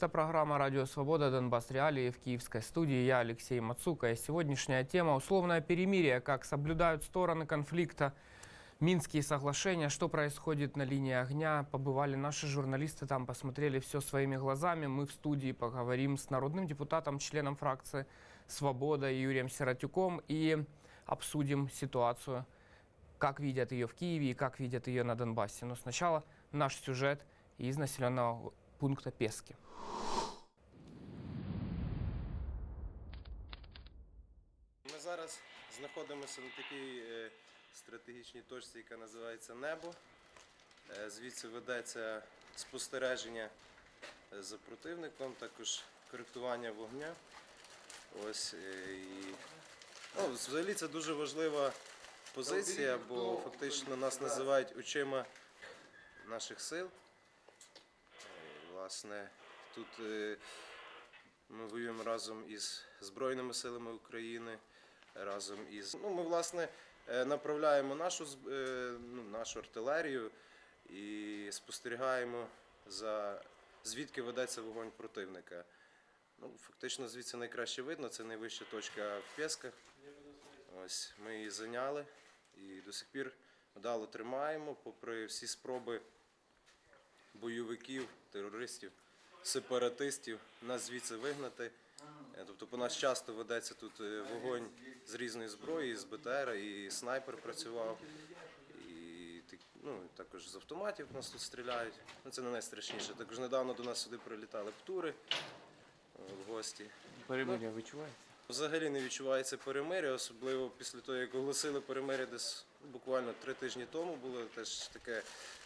Это программа «Радио Свобода. Донбасс. Реалии» в киевской студии. Я Алексей Мацука. И сегодняшняя тема – условное перемирие. Как соблюдают стороны конфликта Минские соглашения, что происходит на линии огня. Побывали наши журналисты там, посмотрели все своими глазами. Мы в студии поговорим с народным депутатом, членом фракции «Свобода» Юрием Сиротюком и обсудим ситуацию, как видят ее в Киеве и как видят ее на Донбассе. Но сначала наш сюжет из населенного пункта Пески. Ми зараз знаходимося на такій е, стратегічній точці, яка називається Небо. Е, Звідси ведеться спостереження е, за противником, також коректування вогня. Ось, і... ну, взагалі це дуже важлива позиція, бо фактично нас називають очима наших сил. Е, Власне, тут е, ми воюємо разом із Збройними силами України, разом із. Ну, ми, власне, е, направляємо нашу, е, ну, нашу артилерію і спостерігаємо за звідки ведеться вогонь противника. Ну, фактично звідси найкраще видно, це найвища точка в Пєсках. Ось ми її зайняли і до сих пір вдало тримаємо, попри всі спроби бойовиків, терористів, сепаратистів нас звідси вигнати. Е, Тобто по нас часто ведеться тут е, вогонь з різної зброї, і з БТР, і снайпер працював, і ну, також з автоматів нас тут стріляють. Ну, це не найстрашніше. Також недавно до нас сюди прилітали птури е, в гості. Перемирие відчувається? Взагалі не відчувається перемиря, особливо після того, як оголосили перемиря десь буквально три тижні тому було теж таке,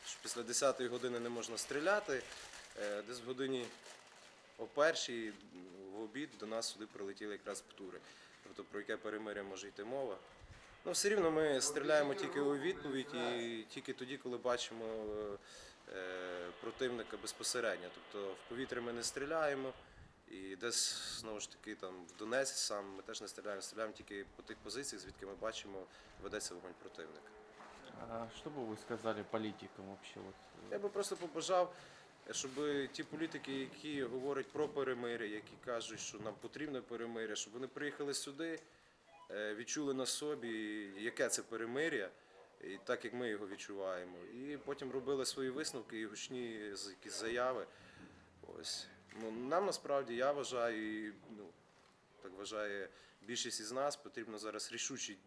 що після 10-ї години не можна стріляти. Е, Десь в годині о першій в обід до нас сюди прилетіли якраз птури. Тобто про яке перемиря може йти мова. Ну, все рівно ми стріляємо тільки у відповідь і тільки тоді, коли бачимо е, противника безпосередньо. Тобто в повітря ми не стріляємо. І десь знову ж таки там в Донецьк сам ми теж не стріляємо, стріляємо тільки по тих позиціях, звідки ми бачимо, ведеться вогонь противника. А что бы вы сказали политикам вообще? Вот, Я би просто побажав, щоб ті політики, які говорять про перемир'я, які кажуть, що нам потрібне перемир'я, щоб вони приїхали сюди, е, відчули на собі, яке це перемир'я, і так як ми його відчуваємо. І потім робили свої висновки і гучні якісь заяви. Ось. Ну, нам насправді я вважаю, і ну, так вважає більшість із нас, потрібно зараз рішучі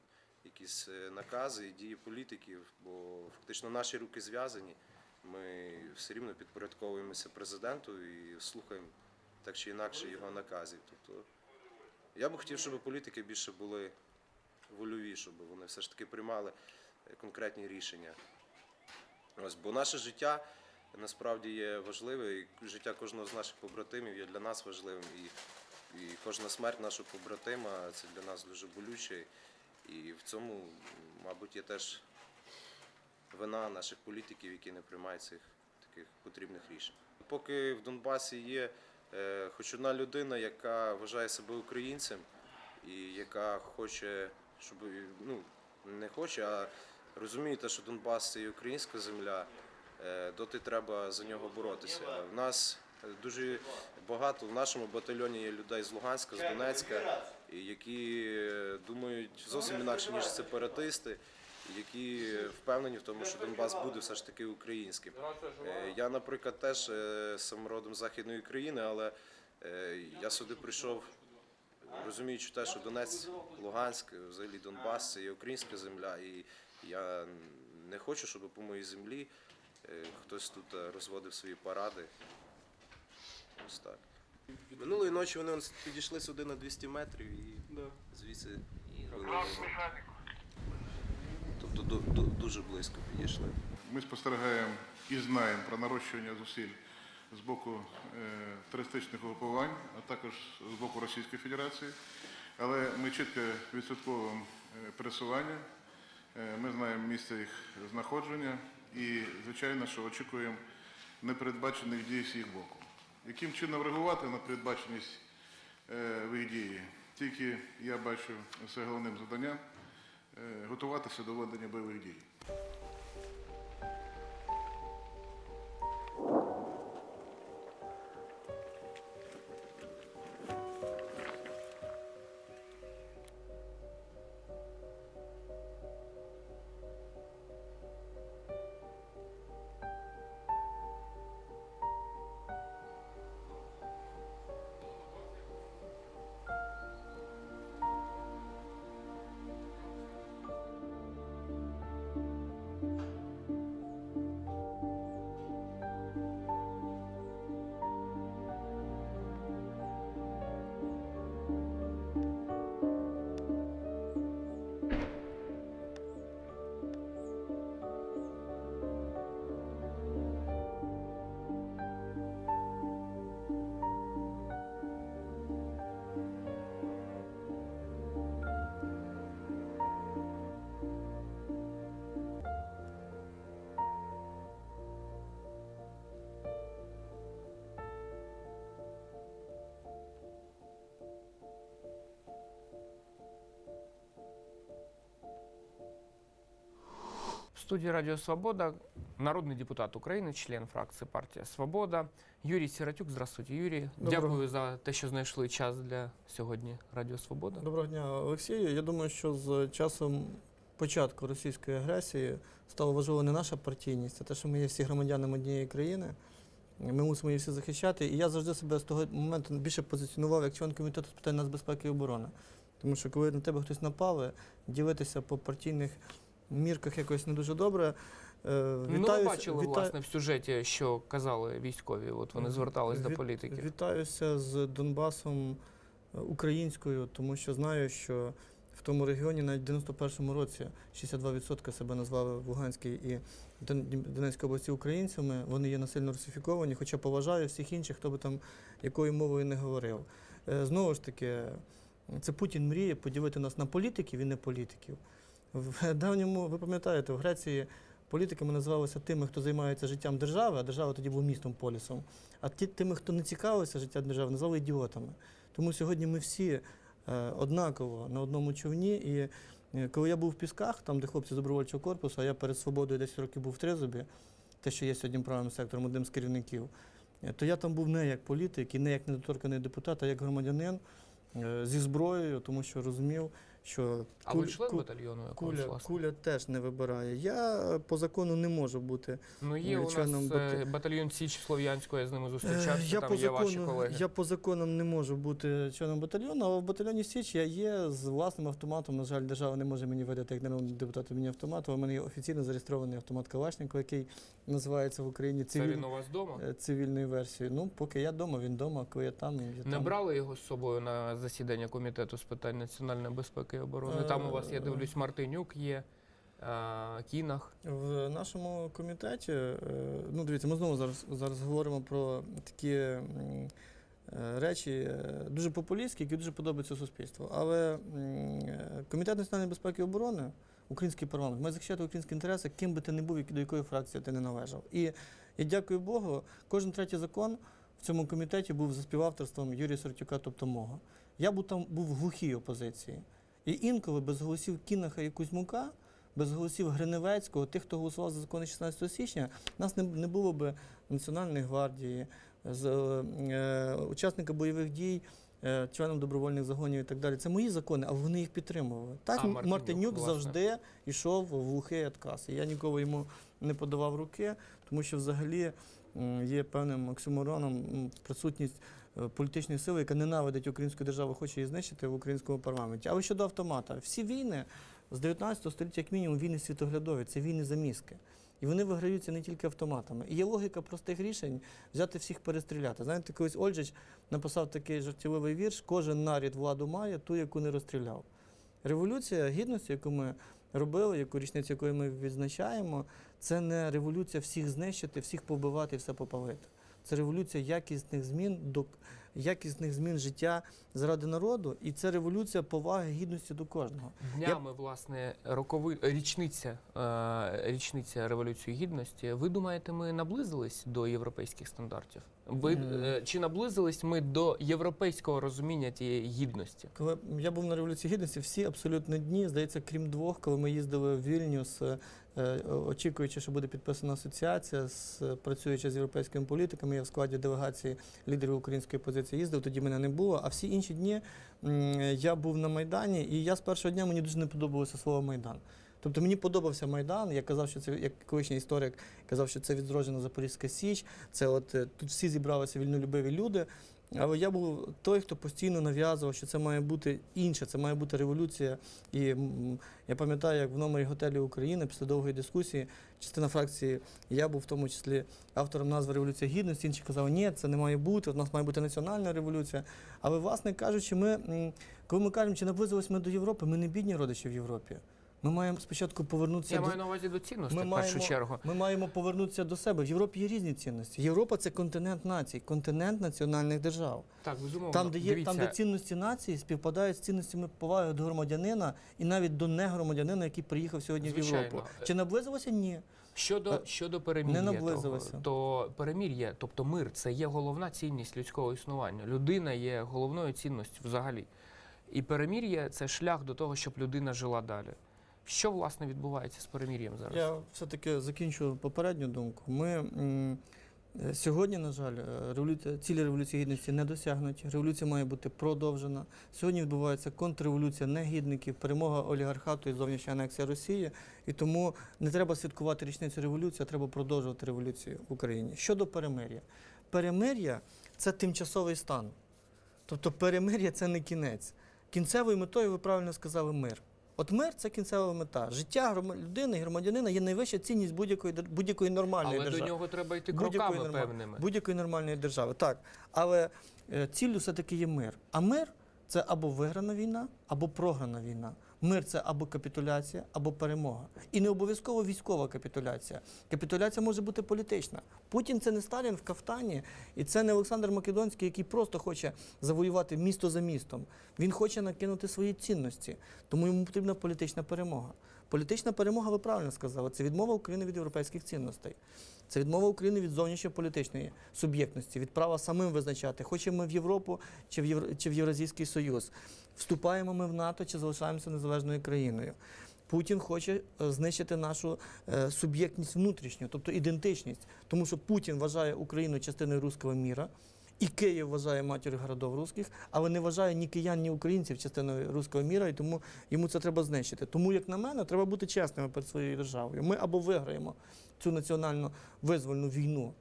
якісь е, накази і дії політиків, бо фактично наші руки зв'язані. Ми все рівно підпорядковуємося президенту і слухаємо так чи інакше його наказів. Тобто я би хотів, щоб політики більше були вольові, щоб вони все ж таки приймали конкретні рішення. Ось, бо наше життя насправді є важливе, і життя кожного з наших побратимів є для нас важливим. І, і кожна смерть нашого побратима це для нас дуже болюче. І в цьому, мабуть, є теж вина наших політиків, які не приймають цих таких потрібних рішень. Поки в Донбасі є е, хоч одна людина, яка вважає себе українцем і яка хоче, щоб ну не хоче, а розуміє те, що Донбас це і українська земля, е, доти треба за нього боротися. В нас дуже багато в нашому батальйоні є людей з Луганська, з Донецька, які е, думають зовсім інакше, ніж сепаратисти, які впевнені в тому, що Донбас буде все ж таки українським. Е, Я, наприклад, теж е, сам родом Західної України, але е, я сюди прийшов розуміючи те, що Донець, Луганськ, взагалі Донбас це є українська земля, і я не хочу, щоб по моїй землі хтось тут розводив свої паради. Ось так. Минулої ночі вони підійшли сюди на 200 метрів і звідси вели. Тобто ду- ду- дуже близько підійшли. Ми спостерігаємо і знаємо про нарощування зусиль з боку е, терористичних угрупувань, а також з боку Російської Федерації. Але ми чітко відслідковуємо е, пересування, е, ми знаємо місце їх знаходження і, звичайно, що очікуємо непередбачених дій з їх боку. Яким чином реагувати на передбаченість в їх дії? Тільки я бачу це головним завданням готуватися до ведення бойових дій. Студии Радио Свобода народный депутат України, член фракції Партія Свобода Юрій Сиротюк. Здравствуйте, Юрій. Доброго. Дякую за те, що знайшли час для сьогодні Радіо Свобода. Доброго дня, Олексію. Я думаю, що з часом початку російської агресії стало важливо не наша партійність, а те, що ми є всі громадянами однієї країни. Ми мусимо її всі захищати. І я завжди себе з того моменту більше позиціонував як член комітету з питань нацбезпеки і оборони. Тому що коли на тебе хтось напали, ділитися по партійних мірках якось не дуже добре. Е, ну, бачили, віта- власне, в сюжеті, що казали військові. От вони звертались до політиків. Вітаюся з Донбасом е, українською, тому що знаю, що в тому регіоні навіть в 91-му році 62% себе назвали в Луганській і Донецькій області українцями. Вони є насильно русифіковані, хоча поважаю всіх інших, хто би там якою мовою не говорив. Е, Знову ж таки, це Путін мріє поділити нас на політиків і не політиків. В давньому, ви пам'ятаєте, в Греції політиками називалися тими, хто займається життям держави, а держава тоді була містом полісом. А ті, тими, хто не цікавився життям держави, називали ідіотами. Тому сьогодні ми всі е, однаково на одному човні. І е, коли я був в Пісках, там, де хлопці з добровольчого корпусу, а я перед свободою 10 років був в Тризубі, те, що є сьогодні правим сектором, одним з керівників, е, то я там був не як політик і не як недоторканий депутат, а як громадянин зі зброєю, тому що розумів, що А ви член батальйону якогось, Куля, власне? куля теж не вибирає. Я по закону не можу бути. Ну, є у нас членом е, батальйон Січ Слов'янського, я з ними Е, зустрічався, Я там по, є ваші закону, колеги. я по законам не можу бути членом батальйону, але в батальйоні Січ я є з власним автоматом. На жаль, держава не може мені видати як народному депутату мені автомат. У мене є офіційно зареєстрований автомат Калашникова, який називається в Україні Це цивіль... він у вас вдома? е, цивільною версією. Ну, поки я вдома, він вдома, коли я там, я Не там. брали його з собою на засідання комітету з питань національної безпеки і оборони. Там у вас, я Е, дивлюсь, Мартинюк є, Кінах. В нашому комітеті, е, ну дивіться, ми знову зараз, зараз говоримо про такі е, речі е, дуже популістські, які дуже подобаються суспільству. Але е, Комітет національної безпеки і оборони, український парламент, має захищати українські інтереси, ким би ти не був, до якої фракції ти не належав. І я дякую Богу, кожен третій закон в цьому комітеті був за співавторством Юрія Сортюка, тобто мого. Я був там був в глухій опозиції. І інколи без голосів Кінаха і Кузьмука без голосів Гриневецького, тих, хто голосував за закони 16 січня, нас не, не було б Національної гвардії, з, е, учасника бойових дій, е, членом добровольних загонів і так далі. Це мої закони, а вони їх підтримували. Так, А Мартинюк, Мартинюк завжди йшов в глухий отказ. І я ніколи йому не подавав руки, тому що взагалі є певним оксюмороном м, присутність політичної сили, яка ненавидить українську державу, хоче її знищити в українському парламенті. Але щодо автомата, всі війни з 19 століття, як мінімум, війни світоглядові, це війни за мізки. І вони виграються не тільки автоматами. І є логіка простих рішень взяти всіх перестріляти. Знаєте, колись Ольжич написав такий жартівливий вірш: кожен нарід владу має, ту, яку не розстріляв. Революція гідності, яку ми робили, яку річницю якої ми відзначаємо, це не революція всіх знищити, всіх побивати і все попалити. Це революція якісних змін до якісних змін життя заради народу, і це революція поваги гідності до кожного. Днями, власне, рокови... річниця, е, річниця Революції Гідності. Ви думаєте, ми наблизились до європейських стандартів? Ви, е, чи наблизились ми до європейського розуміння тієї гідності? Коли я був на революції гідності, всі абсолютно дні, здається, крім двох, коли ми їздили в Вільнюс, е, очікуючи, що буде підписана асоціація, з, працюючи з європейськими політиками, я в складі делегації лідерів української позиції їздив, тоді мене не було. А всі інші дні я був на Майдані, і я з першого дня мені дуже не подобалося слово Майдан. Тобто мені подобався Майдан. Я казав, що це як колишній історик казав, що це відроджена Запорізька Січ. Це от е, тут всі зібралися вільнолюбиві люди. Але я був той, хто постійно нав'язував, що це має бути інше, це має бути революція. І я пам'ятаю, як в номері готелю України після довгої дискусії частина фракції, я був в тому числі автором назви Революція Гідності, інші казали, ні, це не має бути, у нас має бути національна революція. Але, власне кажучи, ми, коли ми кажемо, чи наблизились ми до Європи, ми не бідні родичі в Європі. Ми маємо спочатку повернутися Я до маю на увазі до цінностей, в першу чергу. ми маємо повернутися до себе. В Європі є різні цінності. Європа це континент націй, континент національних держав. Так, безумовно. Там, де є Дивіться, там, де цінності нації співпадають з цінностями поваги до громадянина і навіть до негромадянина, який приїхав сьогодні в Європу. Чи наблизилося? Ні. Щодо, Е, щодо перемір'я, не того, наблизилися. то перемір'я, тобто мир, це є головна цінність людського існування. Людина є головною цінністю взагалі. І перемір'я це шлях до того, щоб людина жила далі. Що власне відбувається з перемір'ям зараз? Я все-таки закінчу попередню думку. Ми е, сьогодні, на жаль, е, революція, цілі революції гідності не досягнуті. Революція має бути продовжена. Сьогодні відбувається контрреволюція негідників, перемога олігархату і зовнішня анексія Росії. І тому не треба святкувати річницю революції, а треба продовжувати революцію в Україні. Щодо перемир'я, перемир'я це тимчасовий стан. Тобто перемир'я це не кінець. Кінцевою метою, ви правильно сказали, мир. От мир це кінцева мета. Життя людини, громадянина є найвища цінність будь-якої будь-якої нормальної Але держави. до нього треба йти кроками норма- певними. Будь-якої нормальної держави. Так. Але е, ціллю все-таки є мир. А мир це або виграна війна, або програна війна. Мир це або капітуляція, або перемога. І не обов'язково військова капітуляція. Капітуляція може бути політична. Путін це не Сталін в кафтані, і це не Олександр Македонський, який просто хоче завоювати місто за містом. Він хоче накинути свої цінності, тому йому потрібна політична перемога. Політична перемога, ви правильно сказали, це відмова України від європейських цінностей. Це відмова України від зовнішньополітичної суб'єктності, від права самим визначати, хочемо ми в Європу чи в, Євро... чи в Євразійський Союз. Вступаємо ми в НАТО чи залишаємося незалежною країною. Путін хоче е, знищити нашу е, суб'єктність внутрішню, тобто ідентичність, тому що Путін вважає Україну частиною руського міра, і Київ вважає матір'ю городов русських, але не вважає ні киян, ні українців частиною руського міра, і тому йому це треба знищити. Тому, як на мене, треба бути чесними перед своєю державою. Ми або виграємо цю національну визвольну війну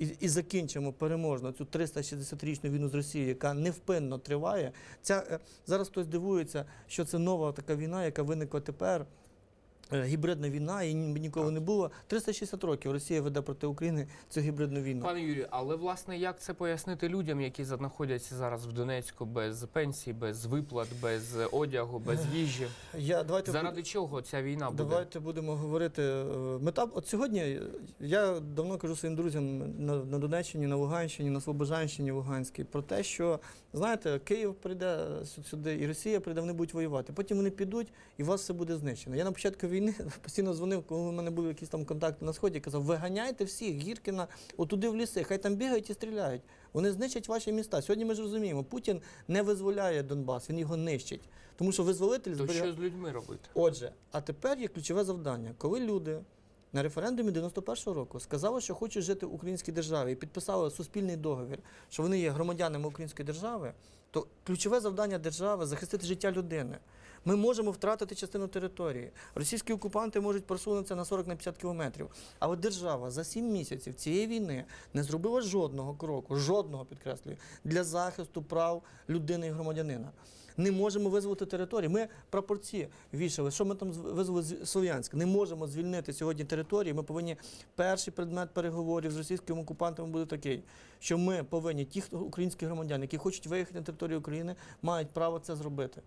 і, і закінчимо переможно цю 360-річну війну з Росією, яка невпинно триває. Ця е, зараз хтось дивується, що це нова така війна, яка виникла тепер. Е, Гібридна війна, і ні- ніколи не було. 360 років Росія веде проти України цю гібридну війну. Пане Юрію, але власне як це пояснити людям, які знаходяться зараз в Донецьку без пенсії, без виплат, без одягу, без їжі? Я давайте Заради чого ця війна буде? Давайте будемо говорити. е, Мета от сьогодні е, я давно кажу своїм друзям на, на Донеччині, на Луганщині, на Слобожанщині Луганській про те, що знаєте, Київ прийде сю- сюди, і Росія прийде, вони будуть воювати. Потім вони підуть, і у вас все буде знищено. Я на початку війни постійно дзвонив, коли у мене були якісь там контакти на сході, казав: виганяйте всіх, Гіркіна, отуди в ліси, хай там бігають і стріляють. Вони знищать ваші міста. Сьогодні ми ж розуміємо, Путін не визволяє Донбас, він його нищить. Тому що визволитель То зберігає. що з людьми робити? Отже, а тепер є ключове завдання. Коли люди на референдумі 91-го року сказали, що хочуть жити в українській державі і підписали суспільний договір, що вони є громадянами української держави, то ключове завдання держави захистити життя людини. Ми можемо втратити частину території. Російські окупанти можуть просунутися на 40 на 50 кілометрів. Але держава за 7 місяців цієї війни не зробила жодного кроку, жодного підкреслюю, для захисту прав людини і громадянина. Не можемо визволити території. Ми прапорці вішали. Що ми там визвали з Слов'янськ? Не можемо звільнити сьогодні території. Ми повинні перший предмет переговорів з російськими окупантами буде такий, що ми повинні, ті, хто українські громадяни, які хочуть виїхати на територію України, мають право це зробити.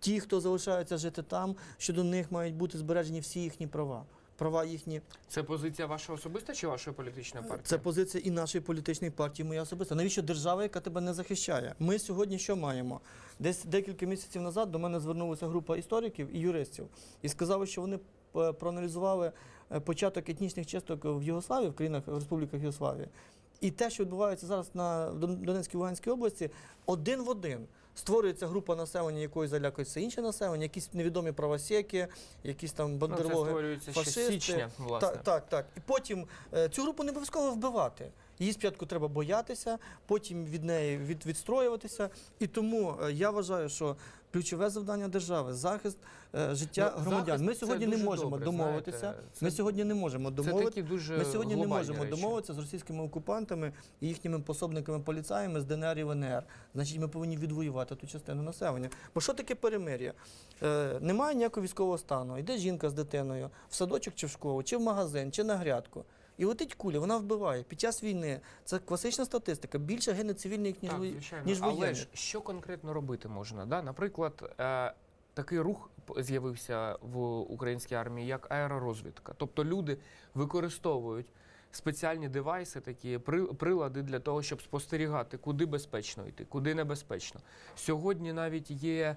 Ті, хто залишаються жити там, щодо них мають бути збережені всі їхні права. Права їхні Це позиція ваша особиста чи вашої політичної партії? це позиція і нашої політичної партії, моя особиста. Навіщо держава, яка тебе не захищає? Ми сьогодні що маємо? Десь декілька місяців назад до мене звернулася група істориків і юристів і сказали, що вони е, проаналізували е, початок етнічних чисток в Єгославії, в країнах в республіках Єгославії. І те, що відбувається зараз на Донецькій Луганській області, один в один. Створюється група населення, якою залякується інше населення, якісь невідомі правосеки, якісь там Ну, це бандерлоги. ще фашисти. січня, власне. Так, так, так. І потім е, цю групу не обов'язково вбивати. Її спочатку треба боятися, потім від неї від, відстроюватися. І тому е, я вважаю, що ключове завдання держави захист е, життя Ну, громадян. захист Ми сьогодні не можемо добре, домовитися. знаєте. Ми сьогодні не можемо Це домовитися. дуже Ми сьогодні не можемо речі. домовитися з російськими окупантами і їхніми пособниками поліцаями з ДНР і ЛНР. Значить, ми повинні відвоювати ту частину населення. Бо що таке перемир'я? Е, немає ніякого військового стану. Йде жінка з дитиною в садочок чи в школу, чи в магазин, чи на грядку. І летить куля, вона вбиває. Під час війни це класична статистика. Більше гине цивільних, ніж, Так, звичайно. ніж Але ж що конкретно робити можна? Да? Наприклад, е, такий рух з'явився в українській армії, як аеророзвідка. Тобто люди використовують спеціальні девайси, такі прилади для того, щоб спостерігати, куди безпечно йти, куди небезпечно. Сьогодні навіть є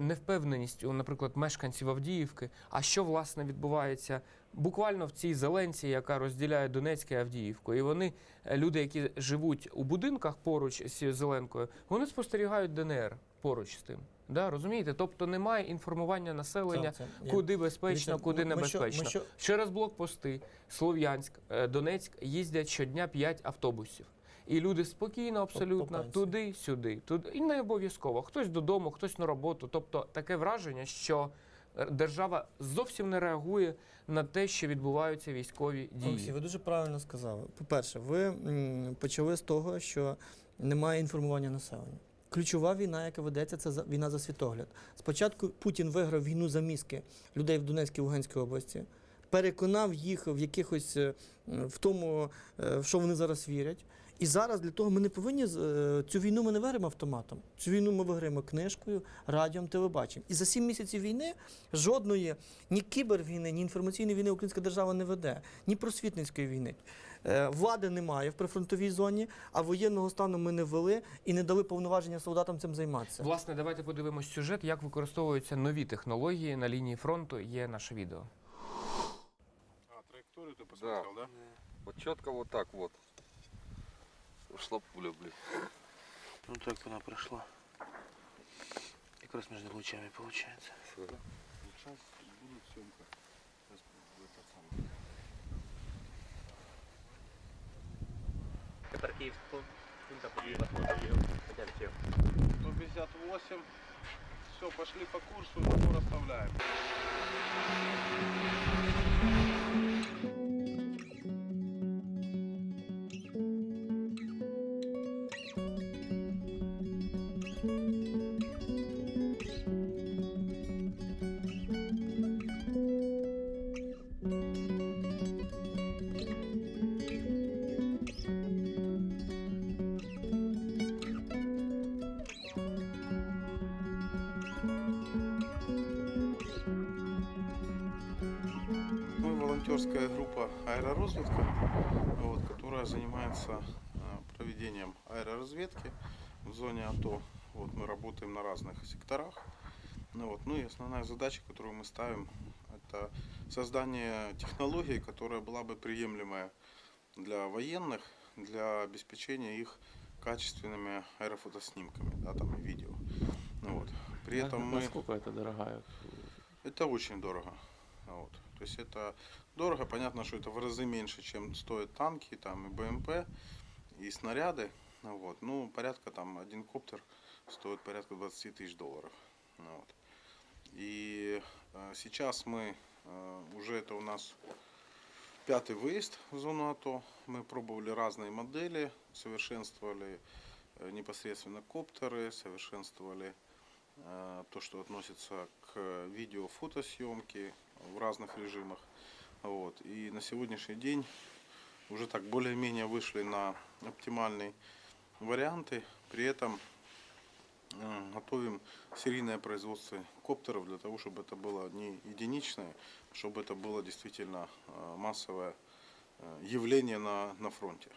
невпевненість у, наприклад, мешканців Авдіївки. А що власне відбувається буквально в цій зеленці, яка розділяє Донецьк і Авдіївку? І вони, е, люди, які живуть у будинках поруч з зеленкою, вони спостерігають ДНР поруч з тим. Да, розумієте? Тобто немає інформування населення, Це- це- куди безпечно, Дивіться, куди ми- ми що- небезпечно. ми що- Через блокпости Слов'янськ, е, Донецьк їздять щодня 5 автобусів. І люди спокійно, абсолютно пенсії. туди, сюди, туди. І не обов'язково. Хтось додому, хтось на роботу. Тобто таке враження, що е, держава зовсім не реагує на те, що відбуваються військові Олексій, дії. ви дуже правильно сказали. По-перше, ви почали з того, що немає інформування населення. Ключова війна, яка ведеться, це війна за світогляд. Спочатку Путін виграв війну за мізки людей в Донецькій Луганській області, переконав їх в якихось е, в тому, е, в що вони зараз вірять. І зараз для того ми не повинні з- е, цю війну ми не виграємо автоматом. Цю війну ми виграємо книжкою, радіом, телебаченням. І за сім місяців війни жодної ні кібервійни, ні інформаційної війни українська держава не веде, ні просвітницької війни. Е, Влади немає в прифронтовій зоні, а воєнного стану ми не ввели і не дали повноваження солдатам цим займатися. Власне, давайте подивимось сюжет, як використовуються нові технології на лінії фронту. Є наше відео. А, траєкторію ти посмотрел, да? Вот четко вот так вот. Ушла пуля, блин. Ну так она прошла. Как раз между лучами получается. Сейчас будет съемка. Сейчас этот самый. Сто пятьдесят восемь. Все, пошли по курсу, мотор оставляем. Волонтерская группа аэророзведка, вот, которая занимается э, проведением аэроразведки в зоне АТО. Вот, мы работаем на разных секторах. Ну, вот, ну и основная задача, которую мы ставим, это создание технологии, которая была бы приемлемая для военных, для обеспечения их качественными аэрофотоснимками, да, там и видео. Ну, вот. При этом мы... Насколько это дорогая? Это очень дорого. Вот. То есть это дорого, понятно, что это в разы меньше, чем стоят танки, там и БМП, и снаряды. Вот. Ну, порядка там один коптер стоит порядка 20 тысяч долларов. Вот. И э, сейчас мы э, уже это у нас пятый выезд в зону АТО. Мы пробовали разные модели, совершенствовали э, непосредственно коптеры, совершенствовали э, то, что относится к видео-фотосъемке в разных режимах. Вот. И на сегодняшний день уже так более-менее вышли на оптимальные варианты. При этом э, готовим серийное производство коптеров для того, чтобы это было не единичное, чтобы это было действительно э, массовое э, явление на, на фронте.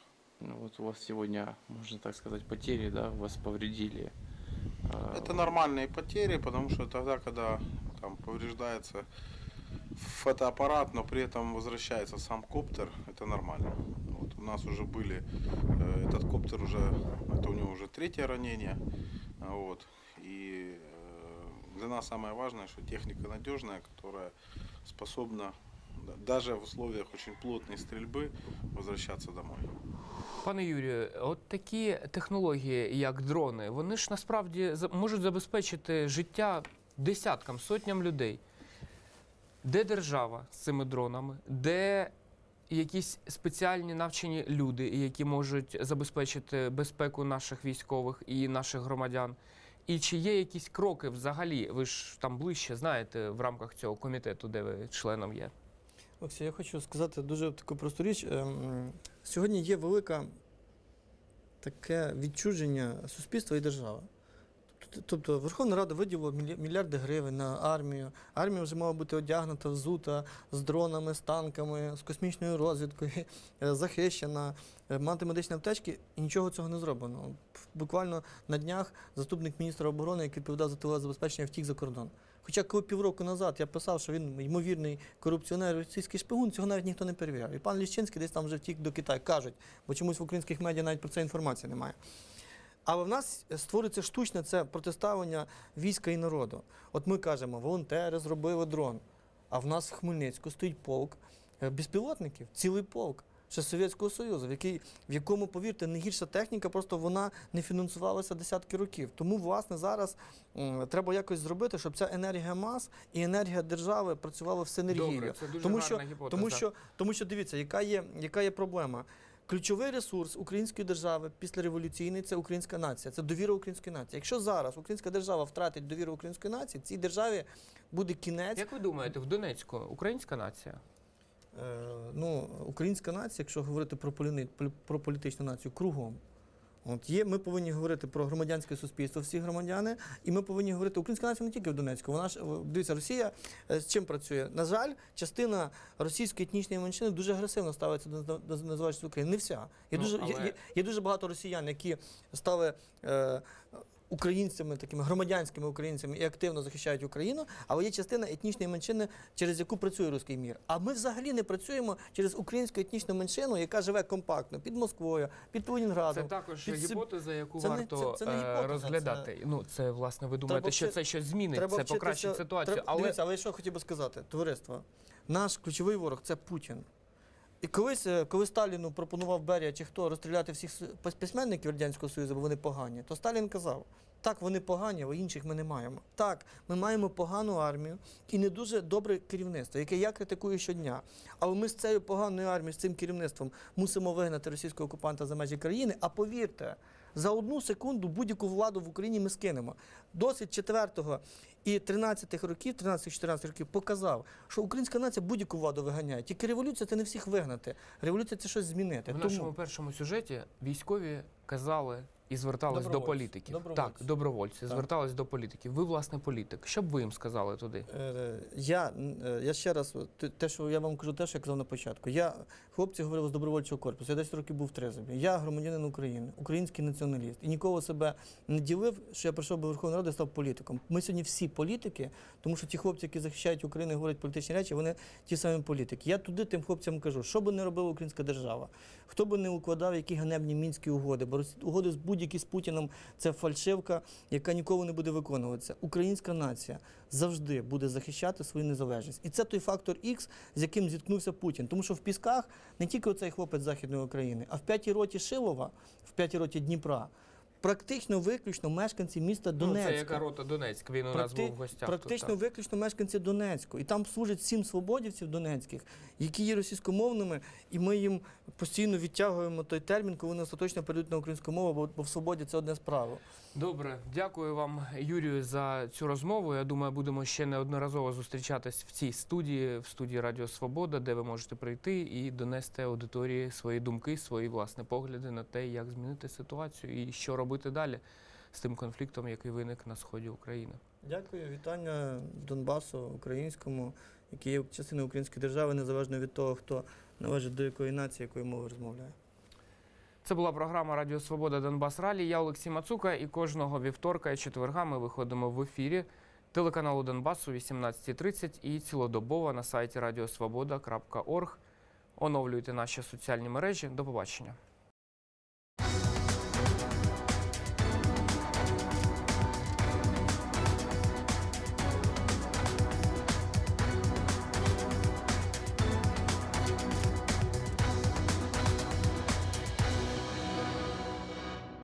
Ну, вот у вас сегодня, можно так сказать, потери, да, вас повредили. А, Это нормальные потери, потому что тогда, когда там повреждается фотоаппарат, но при этом возвращается сам коптер, это нормально. Вот у нас уже были, э, этот коптер уже, это у него уже третье ранение, а, вот. И э, для нас самое важное, что техника надежная, которая способна да, даже в условиях очень плотной стрельбы возвращаться домой. Пане Юрію, от такі технології, як дрони, вони ж насправді за- можуть забезпечити життя десяткам, сотням людей. Де держава з цими дронами? Де якісь спеціальні навчені люди, які можуть забезпечити безпеку наших військових і наших громадян? І чи є якісь кроки взагалі? Ви ж там ближче знаєте в рамках цього комітету, де ви членом є? Олексій, я хочу сказати дуже таку просту річ. Ем, Сьогодні є велике таке відчуження суспільства і держави. Тобто Верховна Рада виділила мільярди гривень на армію. Армія вже мала бути одягнута, взута з дронами, з танками, з космічною розвідкою, е, захищена, е, мати медичні аптечки, і нічого цього не зроблено. Буквально на днях заступник міністра оборони, який відповідав за тилове забезпечення, втік за кордон. Хоча коли півроку назад я писав, що він ймовірний корупціонер, російський шпигун, цього навіть ніхто не перевіряв. І пан Ліщинський десь там вже втік до Китаю. Кажуть, бо чомусь в українських медіа навіть про це інформації немає. Але в нас створюється штучне це протиставлення війська і народу. От ми кажемо, волонтери зробили дрон. А в нас в Хмельницьку стоїть полк е, безпілотників, цілий полк. Ще Совєтського Союзу, в, який, в якому, повірте, не гірша техніка, просто вона не фінансувалася десятки років. Тому, власне, зараз м, треба якось зробити, щоб ця енергія мас і енергія держави працювали в синергію. Добре, це дуже тому, гарна що, гіпотеза. тому, що, тому що дивіться, яка є, яка є проблема. Ключовий ресурс української держави післяреволюційний це українська нація, це довіра української нації. Якщо зараз українська держава втратить довіру української нації, цій державі буде кінець. Як ви думаєте, в Донецьку українська нація? Е, ну, українська нація, якщо говорити про, полі- про політичну націю, кругом. От є, ми повинні говорити про громадянське суспільство, всі громадяни, і ми повинні говорити, українська нація не тільки в Донецьку. Вона ж дивиться дивіться, Росія е, з чим працює? На жаль, частина російської етнічної меншини дуже агресивно ставиться до, незалежності України. Не вся. Є, Ну, дуже, є, є, є дуже багато росіян, які стали. Е, Українцями, такими громадянськими українцями і активно захищають Україну, але є частина етнічної меншини, через яку працює руський мір. А ми взагалі не працюємо через українську етнічну меншину, яка живе компактно під Москвою, під Це також під гіпотеза, яку Це не- варто це- це не е, гіпотеза, розглядати. Ну, це власне ви думаєте, Треба що вчи- це щось змінить, це вчитися- покращить ситуацію. треба- але Дивіться, але що я хотів би сказати, товариство, наш ключовий ворог це Путін. І колись, е, коли Сталіну пропонував Берія чи хто розстріляти всіх письменників Радянського Союзу, бо вони погані, то Сталін казав: так, вони погані, але інших ми не маємо. Так, ми маємо погану армію і не дуже добре керівництво, яке я критикую щодня. Але ми з цією поганою армією, з цим керівництвом мусимо вигнати російського окупанта за межі країни. А повірте, за одну секунду будь-яку владу в Україні ми скинемо. Досвід 4 і 13 років, 13-14 років показав, що українська нація будь-яку владу виганяє. Тільки революція це не всіх вигнати. Революція це щось змінити. в Тому нашому першому сюжеті військові казали і звертались до політиків. Добровольці. Так, добровольці Так. звертались до політиків. Ви, власне, політик. Що б ви їм сказали туди? Е, Я, е, я ще раз, те- що я вам кажу, те, що я казав на початку. Я хлопці говорили з добровольчого корпусу, я 10 років був в Трезубі. Я громадянин України, український націоналіст. І ніколи себе не ділив, що я прийшов до Верховної Ради і став політиком. Ми сьогодні всі політики, тому що ті хлопці, які захищають Україну і говорять політичні речі, вони ті самі політики. Я туди тим хлопцям кажу, що би не робила українська держава, хто би не укладав які ганебні мінські угоди, бо угоди з будь-які з Путіном це фальшивка, яка ніколи не буде виконуватися. Українська нація завжди буде захищати свою незалежність. І це той фактор X, з яким зіткнувся Путін. Тому що в Пісках не тільки оцей хлопець Західної України, а в п'ятій роті Шилова, в п'ятій роті Дніпра. Практично виключно мешканці міста Донецька. Ну, це яка рота Донецьк. Він у нас Практи- був в гостях. Практично тут, виключно мешканці Донецьку. І там служать сім свободівців донецьких, які є російськомовними, і ми їм постійно відтягуємо той термін, коли вони остаточно перейдуть на українську мову, бо, бо в свободі це одне з правил. Добре, дякую вам, Юрію, за цю розмову. Я думаю, будемо ще неодноразово зустрічатись в цій студії, в студії Радіо Свобода, де ви можете прийти і донести аудиторії свої думки, свої власне погляди на те, як змінити ситуацію і що робити далі з тим конфліктом, який виник на сході України. Дякую, вітання Донбасу українському, який є частиною української держави, незалежно від того, хто належить до якої нації, якою мовою розмовляє. Це була програма Радіо Свобода Донбас Ралі. Я Олексій Мацука, і кожного вівторка і четверга ми виходимо в ефірі телеканалу Донбасу 18.30 і цілодобово на сайті радіосвобода.орг. Оновлюйте наші соціальні мережі. До побачення.